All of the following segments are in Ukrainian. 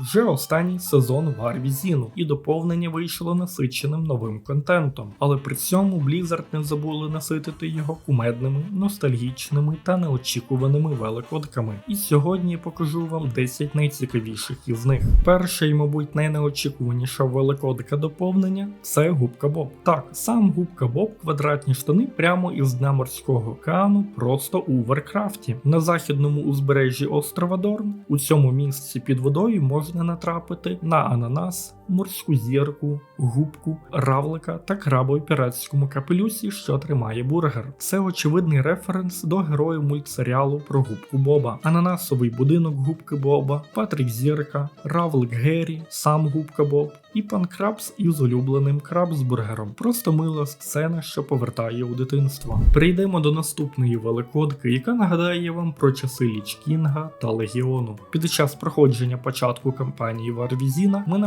Вже останній сезон Варві Зіну, і доповнення вийшло насиченим новим контентом, але при цьому Blizzard не забули наситити його кумедними, ностальгічними та неочікуваними великодками. І сьогодні я покажу вам 10 найцікавіших із них. Перша і, мабуть, найнеочікуваніша великодка доповнення це губка Боб. Так, сам губка Боб квадратні штани прямо із дна морського океану, просто у Варкрафті. На західному узбережжі острова Дорн у цьому місці під водою можна натрапити на ананас, морську зірку, губку, равлика та краба у піратському капелюсі, що тримає бургер. Це очевидний референс до героїв мультсеріалу про губку Боба, ананасовий будинок губки Боба, Патрік Зірка, Равлик Геррі, сам губка Боб і пан Крабс із улюбленим крабсбургером. Просто мила сцена, що повертає у дитинство. Прийдемо до наступної великодки, яка нагадає вам про часи Ліч Кінга та Легіону. Під час проходження початку кампанії Варвізіна ми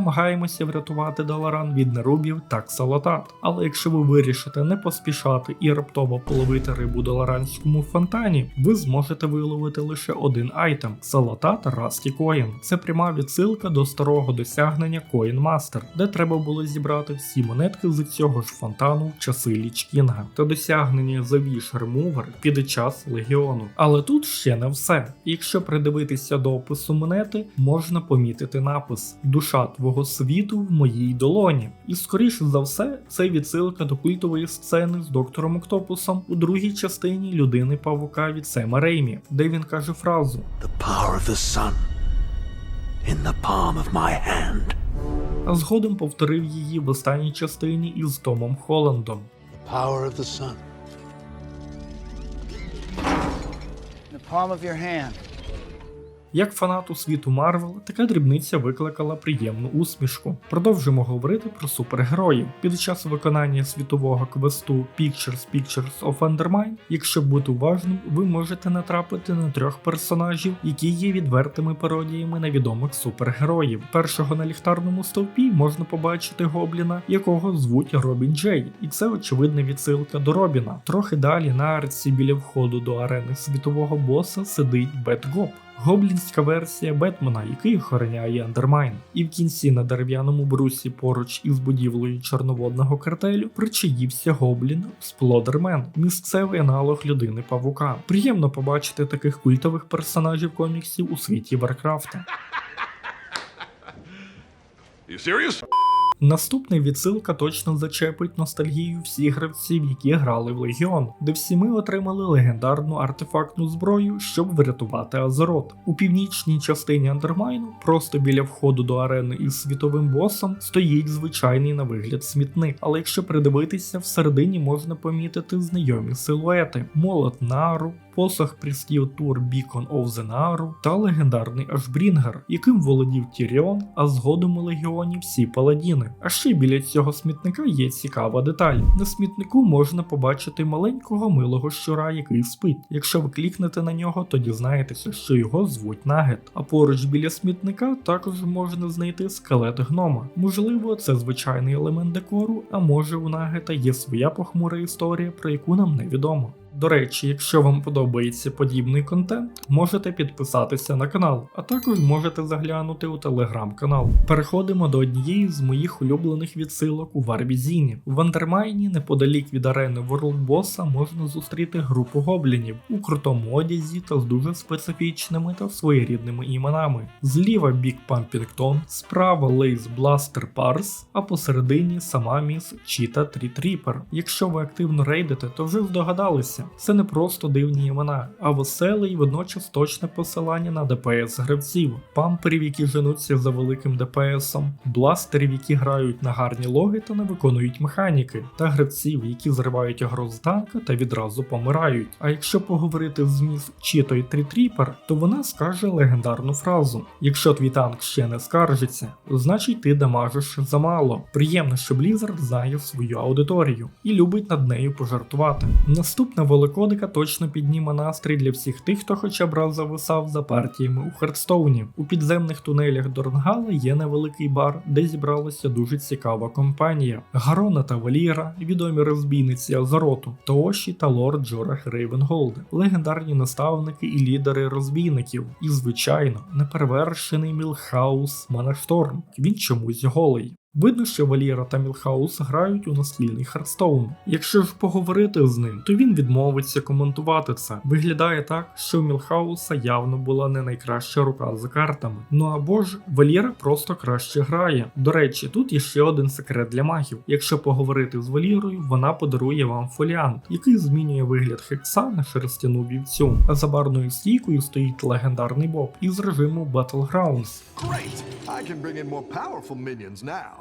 намагаємося врятувати Даларан від нерубів та ксалотат. Але якщо ви вирішите не поспішати і раптово половити рибу Даларанському фонтані, ви зможете виловити лише один айтем ксалотат Расті Коін. Це пряма відсилка до старого досягнення Коін Мастер, де треба було зібрати всі монетки з цього ж фонтану в часи Ліч Кінга та досягнення The Wish Remover під час Легіону. Але тут ще не все. Якщо придивитися до опису монети, можна помітити напис Душа твого світу в моїй долоні. І скоріше за все, це відсилка до культової сцени з доктором Октопусом у другій частині людини Павука від Сема Реймі, де він каже фразу The power of the sun in the palm of my hand. а згодом повторив її в останній частині із Томом Холландом. The power of the sun. in the palm of your hand. Як фанату світу Марвел, така дрібниця викликала приємну усмішку. Продовжимо говорити про супергероїв. Під час виконання світового квесту Pictures Pictures of Undermine, якщо бути уважним, ви можете натрапити на трьох персонажів, які є відвертими пародіями на відомих супергероїв. Першого на ліхтарному стовпі можна побачити гобліна, якого звуть Робін Джей, і це очевидна відсилка до Робіна. Трохи далі на арці біля входу до арени світового боса сидить Бетгоп. Гоблінська версія Бетмена, який охороняє Андермайн. І в кінці на дерев'яному брусі поруч із будівлею чорноводного картелю причаївся гоблін Сплодермен, місцевий аналог людини Павука. Приємно побачити таких культових персонажів коміксів у світі Варкрафта. You serious? Наступна відсилка точно зачепить ностальгію всіх гравців, які грали в Легіон, де всі ми отримали легендарну артефактну зброю, щоб врятувати Азерот. У північній частині Андермайну, просто біля входу до арени із світовим босом, стоїть звичайний на вигляд смітник. Але якщо придивитися, всередині можна помітити знайомі силуети: молот Нару, посох прістів Тур the Naru та легендарний Ашбрінгер, яким володів Тіріон, а згодом у легіоні всі паладіни. А ще біля цього смітника є цікава деталь. На смітнику можна побачити маленького милого щура, який спить. Якщо ви клікнете на нього, то дізнаєтеся, що його звуть Нагет. А поруч біля смітника також можна знайти скелет гнома. Можливо, це звичайний елемент декору, а може у Нагета є своя похмура історія, про яку нам невідомо. До речі, якщо вам подобається подібний контент, можете підписатися на канал, а також можете заглянути у телеграм-канал. Переходимо до однієї з моїх улюблених відсилок у Варвізіні. В Андермайні, неподалік від арени Bossa, можна зустріти групу гоблінів у крутому одязі та з дуже специфічними та своєрідними іменами. Зліва бік Пампінгтон, справа Лейс Бластер Парс, а посередині сама міс Чіта Тріт Ріпер. Якщо ви активно рейдите, то вже здогадалися. Це не просто дивні імена, а веселе і водночас точне посилання на ДПС гравців, памперів, які женуться за великим ДПСом, бластерів, які грають на гарні логи та не виконують механіки, та гравців, які зривають агро танка та відразу помирають. А якщо поговорити з міс Чіто і Трітріпер, то вона скаже легендарну фразу: якщо твій танк ще не скаржиться, значить ти дамажиш замало. Приємно, що Blizzard знає свою аудиторію і любить над нею пожартувати. Наступна Великодика точно підніме настрій для всіх тих, хто хоча б раз зависав за партіями у Хардстоуні. У підземних тунелях Дорнгала є невеликий бар, де зібралася дуже цікава компанія. Гарона та Валіра, відомі розбійниці Азороту, Тооші та лорд Джорах Рейвенголд, легендарні наставники і лідери розбійників. І, звичайно, неперевершений Мілхаус Манашторм. Він чомусь голий. Видно, що Валєра та Мілхаус грають у настільний Хардстоун. Якщо ж поговорити з ним, то він відмовиться коментувати це. Виглядає так, що у Мілхауса явно була не найкраща рука за картами. Ну або ж Валєра просто краще грає. До речі, тут є ще один секрет для магів. Якщо поговорити з Валірою, вона подарує вам фоліант, який змінює вигляд хекса на шерстяну вівцю. А за барною стійкою стоїть легендарний Боб із режиму Battlegrounds. Great! I can bring in more powerful minions now.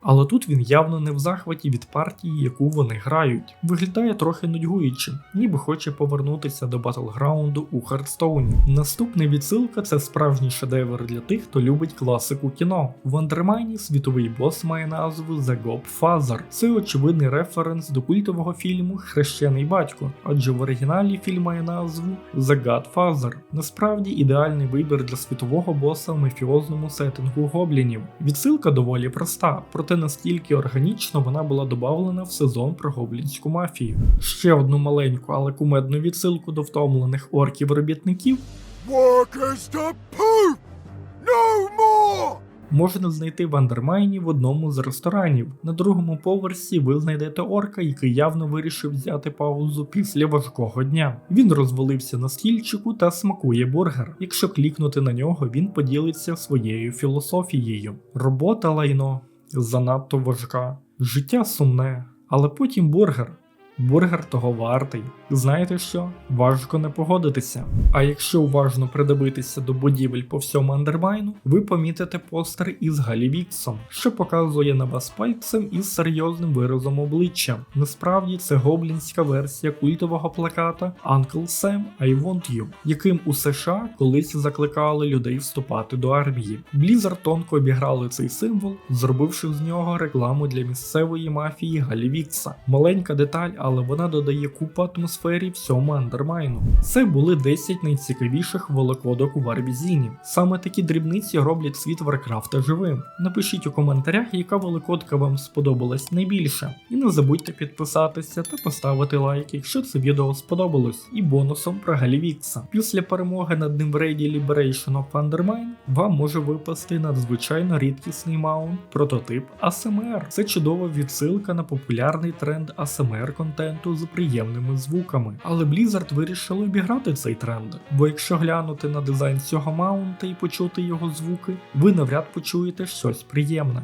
Але тут він явно не в захваті від партії, яку вони грають. Виглядає трохи нудьгуючим, ніби хоче повернутися до батлграунду у Хардстоуні. Наступна відсилка це справжній шедевр для тих, хто любить класику кіно. В Андермайні світовий бос має назву The Godfather. Це очевидний референс до культового фільму Хрещений батько, адже в оригіналі фільм має назву The Godfather. Насправді ідеальний вибір для світового боса в мафіозному сеттингу гоблінів. Відсилка доволі проста, проте настільки органічно вона була додавлена в сезон про гоблінську мафію. Ще одну маленьку, але кумедну відсилку до втомлених орків-робітників! No more! можна знайти в Андермайні в одному з ресторанів. На другому поверсі ви знайдете орка, який явно вирішив взяти паузу після важкого дня. Він розвалився на стільчику та смакує бургер. Якщо клікнути на нього, він поділиться своєю філософією. Робота лайно занадто важка, життя сумне, але потім бургер. Бургер того вартий. Знаєте що? Важко не погодитися. А якщо уважно придивитися до будівель по всьому Андермайну, ви помітите постер із Галі Віксом, що показує на вас пальцем із серйозним виразом обличчя. Насправді це гоблінська версія культового плаката Uncle Sam I Want You, яким у США колись закликали людей вступати до армії. Blizzard тонко обіграли цей символ, зробивши з нього рекламу для місцевої мафії Галі Вікса. Маленька деталь, але вона додає купу атмосфері всьому Андермайну. Це були 10 найцікавіших великодок у Варбізіні. Саме такі дрібниці роблять світ Варкрафта живим. Напишіть у коментарях, яка великодка вам сподобалась найбільше. І не забудьте підписатися та поставити лайк, якщо це відео сподобалось. І бонусом про Галівікса. Після перемоги над ним в рейді Liberation of Undermine вам може випасти надзвичайно рідкісний маунт прототип ASMR. Це чудова відсилка на популярний тренд ASMR контенту з приємними звуками. Але Blizzard вирішили обіграти цей тренд, бо якщо глянути на дизайн цього маунта і почути його звуки, ви навряд почуєте щось приємне.